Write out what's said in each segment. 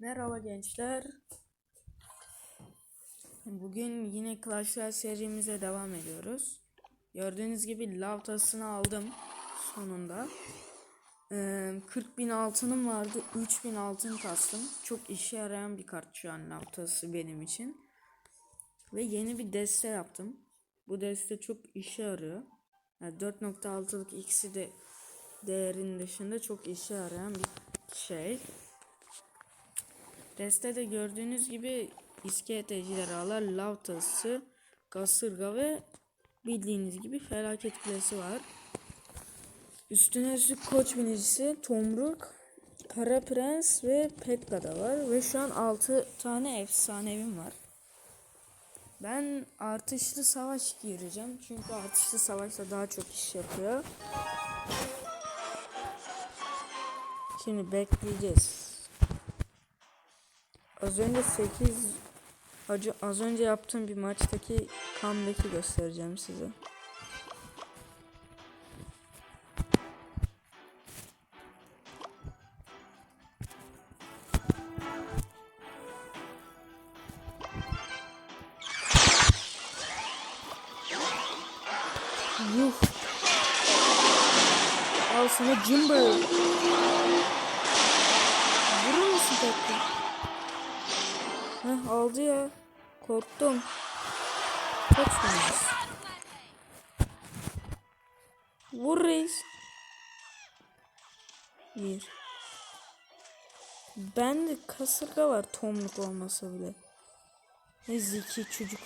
Merhaba gençler. Bugün yine Clash Royale serimize devam ediyoruz. Gördüğünüz gibi lav tasını aldım sonunda. Ee, 40 bin altınım vardı. 3000 altın kastım. Çok işe yarayan bir kart şu an lav tası benim için. Ve yeni bir deste yaptım. Bu deste çok işe yarıyor. Yani 4.6'lık ikisi de değerinin dışında çok işe yarayan bir şey. Destede gördüğünüz gibi iskelet ejderhalar, lav tası, kasırga ve bildiğiniz gibi felaket kulesi var. Üstüne üstlük koç binicisi, tomruk, kara prens ve pekka da var. Ve şu an 6 tane efsanevim var. Ben artışlı savaş gireceğim. Çünkü artışlı savaşta daha çok iş yapıyor. Şimdi bekleyeceğiz. Az önce 8 Acı- az önce yaptığım bir maçtaki comeback'i göstereceğim size. Yuh. Al sana Jimber. Vurur musun tekrar? Aldı ya. Korktum. Kaçmayız. Vur reis. Bir. Ben de kasırga var tomluk olmasa bile. Ne zeki çocuk.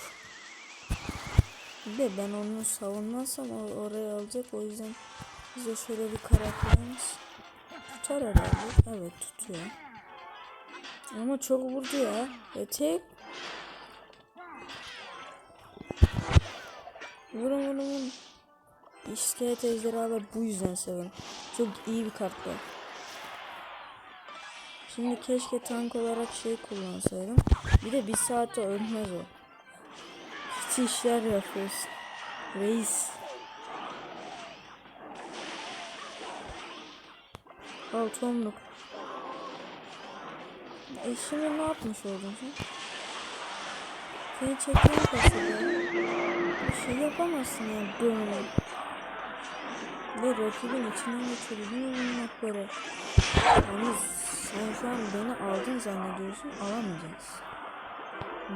Bir de ben onu savunmazsam o oraya alacak o yüzden bize şöyle bir karakterimiz tutar herhalde. Evet tutuyor. Ama çok vurdu ya. E tek. Vurun vurun vurun. İskelet ejderhalar bu yüzden severim. Çok iyi bir kart bu. Şimdi keşke tank olarak şey kullansaydım. Bir de bir saatte ölmez o. Hiç işler yapıyorsun. Reis. Al tomluk. E şimdi ne yapmış oldun sen? Seni çekeyim kasada. Bir şey yapamazsın yani böyle. Ve rakibin içinden geçirdiğini bulmak böyle. Yani sen şu an beni aldın zannediyorsun alamayacaksın.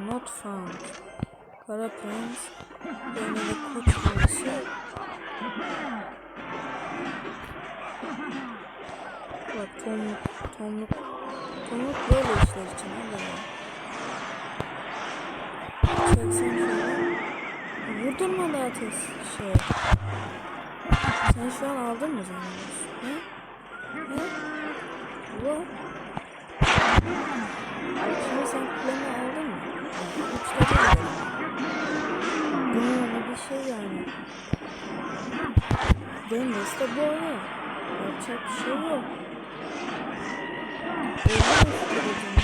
Not found. Kara Prens. Böyle de koç birisi. Bak tomluk, tomluk Tomruk böyle işler için Allah'ım. Çeksen şöyle. Vurdurma da ateş şey. Sen şu an aldın mı zannediyorsun? He? He? Ulan. Şimdi sen kulemi aldın mı? Uçta değil. Böyle bir şey yani. Benim deste bu oyun. Yapacak bir şey yok. Yine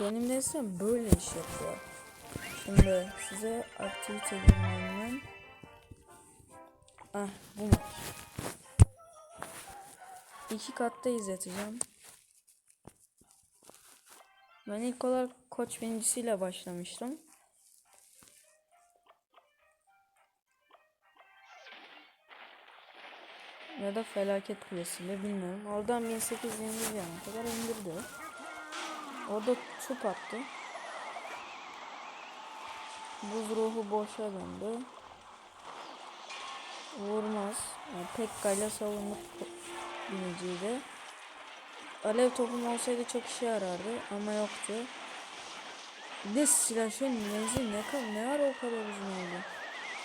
Benim desem böyle iş yapıyor. Şimdi size aktivite günlerinden Ah bu maç. İki katta izleteceğim. Ben ilk olarak koç birincisiyle başlamıştım. Ya da felaket kulesiyle bilmiyorum. Oradan 1821 yana kadar indirdi. Orada çöp attı. Buz ruhu boşa döndü. Vurmaz. Yani Pekka ile savunma biniciydi. Alev topum olsaydı çok işe yarardı ama yoktu. Bir de silahın menzil ne kadar ne ara o kadar uzun oldu.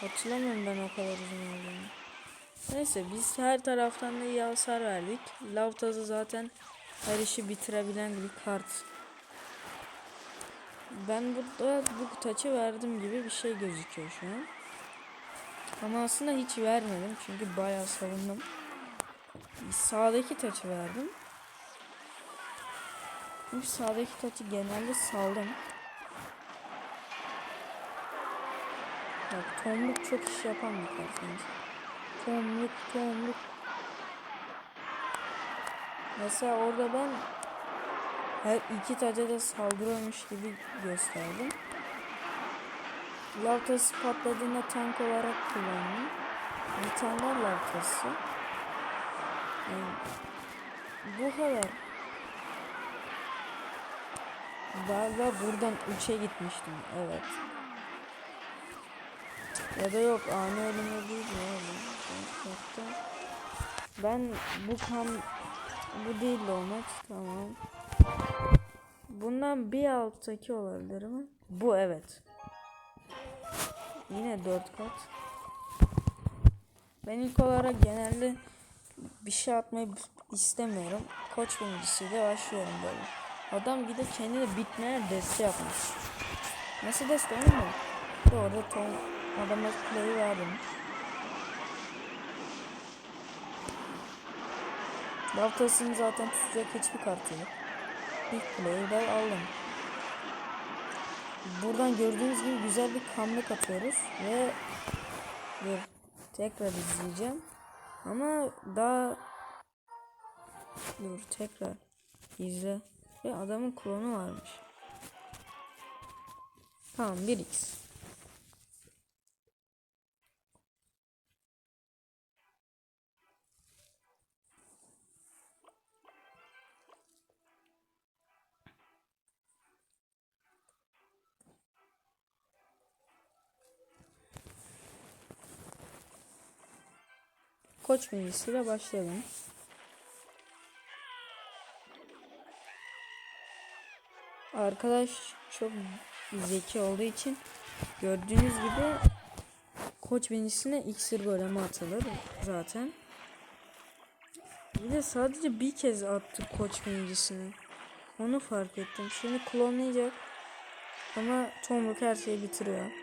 Hatırlamıyorum ben o kadar uzun olduğunu. Neyse biz her taraftan da iyi hasar verdik. Lav tazı zaten her işi bitirebilen bir kart. Ben burada bu taçı verdim gibi bir şey gözüküyor şu an. Ama aslında hiç vermedim çünkü bayağı savundum. Sağdaki taçı verdim. Çünkü sağdaki taçı genelde saldım. Bak tomruk çok iş yapan bir kartımız. Tomruk tomruk. Mesela orada ben her iki taca da saldırıyormuş gibi gösterdim. Lavtası patladığında tank olarak kullandım. Bir tane daha lavtası. Yani bu kadar. Galiba buradan 3'e gitmiştim. Evet. Ya da yok ani ölümü değil mi ben bu kan bu değil de o maç tamam. Bundan bir alttaki olabilir mi? Bu evet. Yine 4 kat. Ben ilk olarak genelde bir şey atmayı istemiyorum. Koç birincisiyle başlıyorum böyle. Adam gidip kendine bitmeye deste yapmış. Nasıl deste onu mu? Orada Tom adama play'i verdim. Laftasını zaten tutacak hiçbir kartı yok. İlk play'i de aldım. Buradan gördüğünüz gibi güzel bir comeback atıyoruz ve dur tekrar izleyeceğim. Ama daha dur tekrar izle ve adamın klonu varmış. Tamam 1x. Koç bilgisiyle başlayalım. Arkadaş çok zeki olduğu için gördüğünüz gibi koç birincisine iksir golemi atılır zaten. Bir de sadece bir kez attı koç birincisini. Onu fark ettim. Şimdi klonlayacak. Ama Tomruk her şeyi bitiriyor.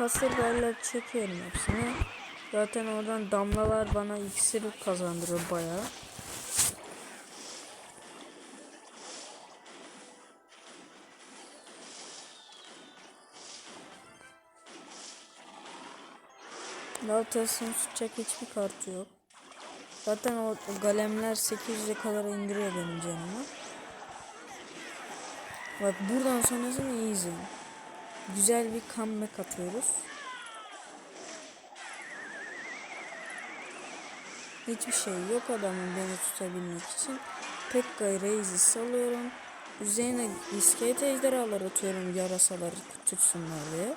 Kasırgayla çekiyorum hepsini. Zaten oradan damlalar bana iksir kazandırıyor bayağı. Lautas'ın tutacak hiçbir kartı yok. Zaten o galemler 800'e kadar indiriyor benim canımı. Bak buradan sonrasını iyi izleyin. Güzel bir comeback atıyoruz. Hiçbir şey yok adamın beni tutabilmek için. Pekka'yı Reis'i salıyorum. Üzerine iskelet ejderhalar atıyorum yarasaları tutsunlar diye.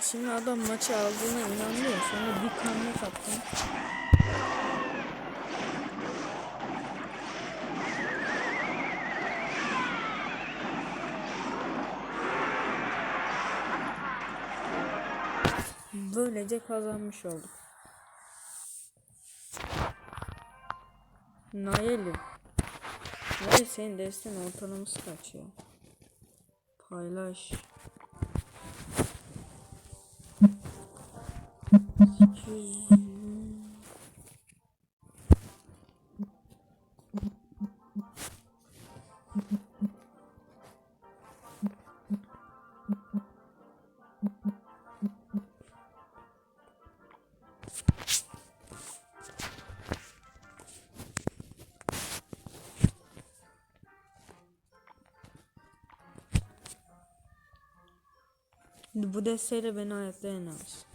Şimdi adam maçı aldığına inanmıyor. Sonra bir comeback attım. Böylece kazanmış olduk. Nayeli. Nayeli senin destin ortalaması kaç ya? Paylaş. 200 Bu desteğiyle beni ayaklayamaz.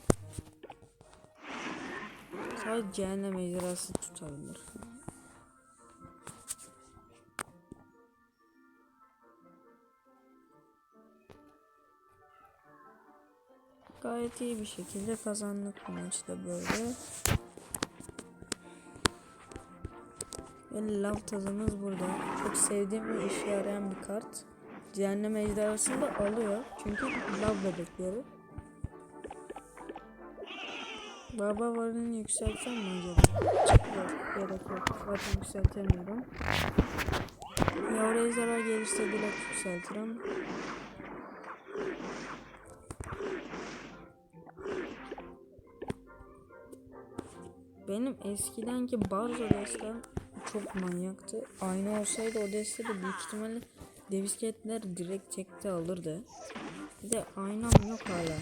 Sadece cehennem ejderhası tutabilir. Gayet iyi bir şekilde kazandık bu maçta böyle. Ve lav tadımız burada. Çok sevdiğim ve işe yarayan bir kart. Cehennem ejderhasını da alıyor. Çünkü lav bebekleri. Baba varını yükseltsem mi acaba? Yok gerek yok. Zaten yükseltemiyorum. Yavru ejderha gelirse direkt yükseltirim. Benim eskidenki Barzo destem çok manyaktı. Aynı olsaydı o destede büyük ihtimalle Devisketler direkt tekte alırdı. Bir de aynam yok hala.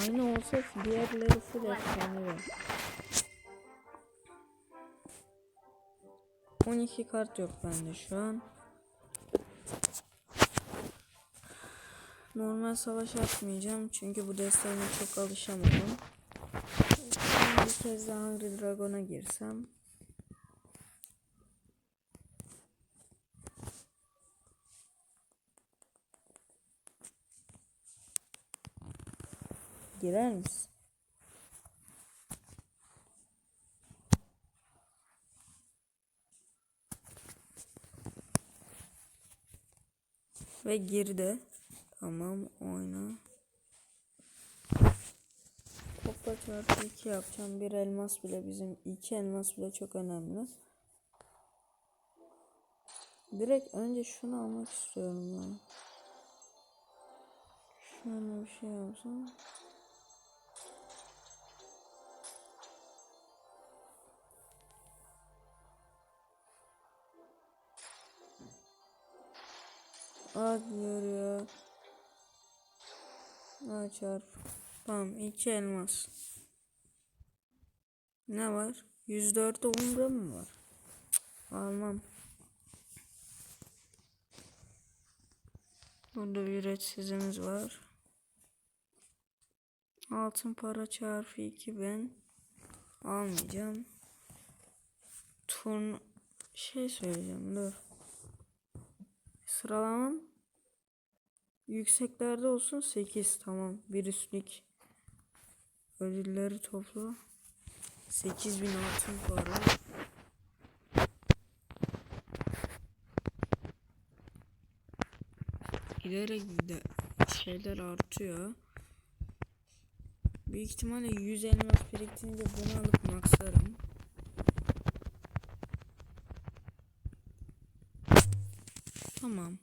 Aynı olsa diğerleri full efsanevi. 12 kart yok bende şu an. Normal savaş atmayacağım çünkü bu desteğine çok alışamadım. Bir kez daha Hungry Dragon'a girsem. Girer misin? Ve girdi. Tamam oyna. Topla çarpı 2 yapacağım. Bir elmas bile bizim iki elmas bile çok önemli. Direkt önce şunu almak istiyorum ya. Şöyle bir şey yapsam. Aa diyor ya. Aa çarp. Tamam iki elmas. Ne var? 104'te umre mı var? Almam. Burada bir üreticimiz var. Altın para çarpı 2 ben almayacağım. Turn şey söyleyeceğim dur. Sıralamam yükseklerde olsun 8 tamam. Bir üstlük ödülleri topla. 8000 altın para. Giderek de şeyler artıyor. Büyük ihtimalle 100 elmas biriktirince bunu alıp maxlarım. Tamam.